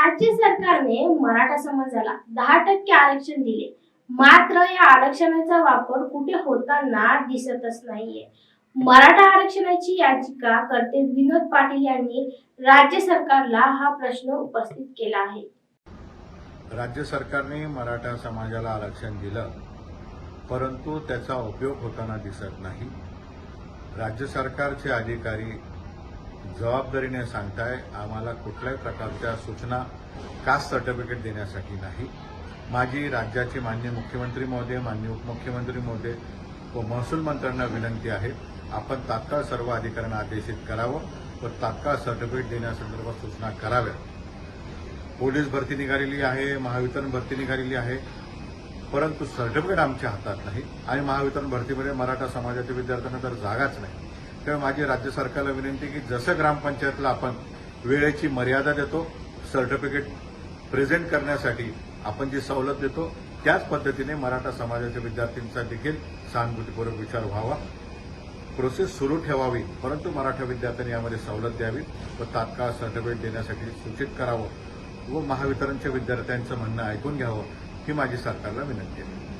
राज्य सरकारने मराठा समाजाला दहा टक्के आरक्षण दिले. मात्र या आरक्षणाचा वापर कुठे होताना दिसतच नाहीये. मराठा आरक्षणाची याचिका करते विनोद पाटील यांनी राज्य सरकारला हा प्रश्न उपस्थित केला आहे. राज्य सरकारने मराठा समाजाला आरक्षण दिलं परंतु त्याचा उपयोग होताना दिसत नाही. राज्य सरकारचे अधिकारी जबाबदारीने सांगताय आम्हाला कुठल्याही प्रकारच्या सूचना कास्ट सर्टिफिकेट देण्यासाठी नाही. माझी राज्याचे मान्य मुख्यमंत्री महोदय मान्य उपमुख्यमंत्री महोदय व महसूल मंत्र्यांना विनंती आहे आपण तात्काळ सर्व अधिकाऱ्यांना आदेशित करावं व तात्काळ सर्टिफिकेट देण्यासंदर्भात सूचना कराव्या पोलीस भरती निघालेली आहे महावितरण भरती निघालेली आहे परंतु सर्टिफिकेट आमच्या हातात नाही आणि महावितरण भरतीमध्ये मराठा समाजाच्या विद्यार्थ्यांना तर जागाच नाही. त्यामुळे माझी राज्य सरकारला विनंती की जसं ग्रामपंचायतला आपण वेळेची मर्यादा देतो सर्टिफिकेट प्रेझेंट करण्यासाठी आपण जी सवलत देतो त्याच पद्धतीने मराठा समाजाच्या विद्यार्थ्यांचा देखील सहानुभूतीपूर्वक विचार व्हावा. प्रोसेस सुरू ठेवावी परंतु मराठा विद्यार्थ्यांनी यामध्ये सवलत द्यावी व तात्काळ सर्टिफिकेट देण्यासाठी सूचित करावं व महावितरणच्या विद्यार्थ्यांचं म्हणणं ऐकून घ्यावं ही माझी सरकारला विनंती आहे.